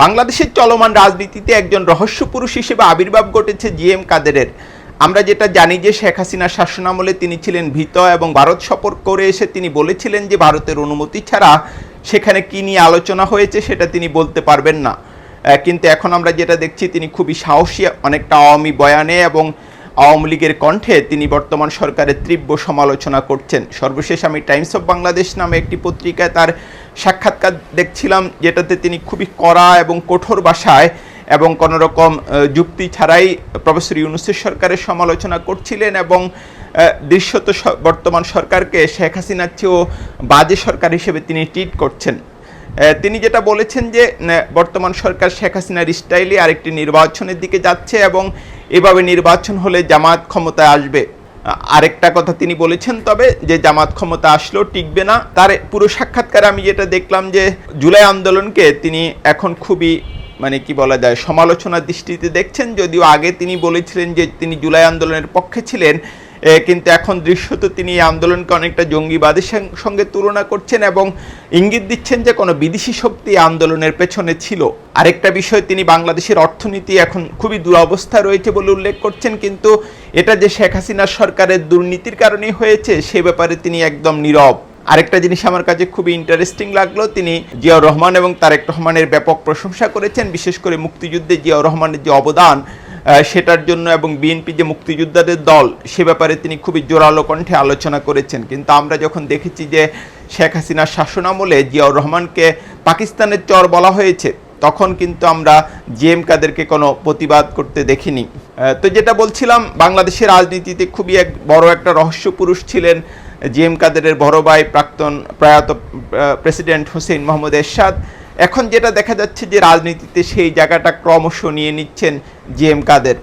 বাংলাদেশের চলমান রাজনীতিতে একজন রহস্য পুরুষ হিসেবে আবির্ভাব ঘটেছে জি এম কাদেরের। আমরা যেটা জানি যে শেখ হাসিনার শাসনামলে তিনি ছিলেন ভীত এবং ভারত সফর করে এসে তিনি বলেছিলেন যে ভারতের অনুমতি ছাড়া সেখানে কী নিয়ে আলোচনা হয়েছে সেটা তিনি বলতে পারবেন না। কিন্তু এখন আমরা যেটা দেখছি তিনি খুবই সাহসী, অনেকটা আওয়ামী বয়ানে এবং আওয়ামী লীগের কণ্ঠে তিনি বর্তমান সরকারের তীব্র সমালোচনা করছেন। সর্বশেষ আমি টাইমস অফ বাংলাদেশ নামে একটি পত্রিকায় তার সাক্ষাৎকার দেখছিলাম, যেটাতে তিনি খুবই কড়া এবং কঠোর ভাষায় এবং কোনো রকম যুক্তি ছাড়াই প্রফেসর ইউনুসের সরকারের সমালোচনা করছিলেন এবং দৃশ্যত বর্তমান সরকারকে শেখ হাসিনার চেয়েও বাজে সরকার হিসেবে তিনি ট্রিট করছেন। তিনি যেটা বলেছেন যে বর্তমান সরকার শেখ হাসিনার স্টাইলে আরেকটি নির্বাচনের দিকে যাচ্ছে এবং এভাবে নির্বাচন হলে জামাত ক্ষমতায় আসবে। আরেকটা কথা তিনি বলেছেন তবে যে জামাত ক্ষমতা আসলেও টিকবে না। তার পুরো সাক্ষাৎকারে আমি যেটা দেখলাম যে জুলাই আন্দোলনকে তিনি এখন খুবই মানে কি বলা যায়, সমালোচনার দৃষ্টিতে দেখছেন। যদিও আগে তিনি বলেছিলেন যে তিনি জুলাই আন্দোলনের পক্ষে ছিলেন কিন্তু এখন দৃশ্যত তিনি এই আন্দোলনকে অনেকটা জঙ্গিবাদের সঙ্গে তুলনা করছেন এবং ইঙ্গিত দিচ্ছেন যে কোনো বিদেশি শক্তি আন্দোলনের পেছনে ছিল। আরেকটা বিষয়, তিনি বাংলাদেশের অর্থনীতি এখন খুবই দুরবস্থা রয়েছে বলে উল্লেখ করছেন, কিন্তু এটা যে শেখ হাসিনার সরকারের দুর্নীতির কারণেই হয়েছে, সে ব্যাপারে তিনি একদম নীরব। আরেকটা জিনিস আমার কাছে খুবই ইন্টারেস্টিং লাগল, তিনি জিয়াউর রহমান এবং তারেক রহমানের ব্যাপক প্রশংসা করেছেন, বিশেষ করে মুক্তিযুদ্ধে জিয়াউর রহমানের যে অবদান সেটার জন্য এবং বিএনপি যে মুক্তিযোদ্ধাদের দল, সে ব্যাপারে তিনি খুবই জোরালো কণ্ঠে আলোচনা করেছেন। কিন্তু আমরা যখন দেখেছি যে শেখ হাসিনার শাসনামলে জিয়াউর রহমানকে পাকিস্তানের চর বলা হয়েছে, তখন কিন্তু আমরা জিএম কাদেরকে কোনো প্রতিবাদ করতে দেখিনি। তো যেটা বলছিলাম, বাংলাদেশের রাজনীতিতে খুবই এক বড় একটা রহস্য পুরুষ ছিলেন জিএম কাদেরের বড় ভাই প্রাক্তন প্রয়াত প্রেসিডেন্ট হোসেন মোহাম্মদ এরশাদ। এখন যেটা দেখা যাচ্ছে যে রাজনীতিতে সেই জায়গাটা ক্রমশ নিয়ে নিচ্ছেন জিএম কাদের।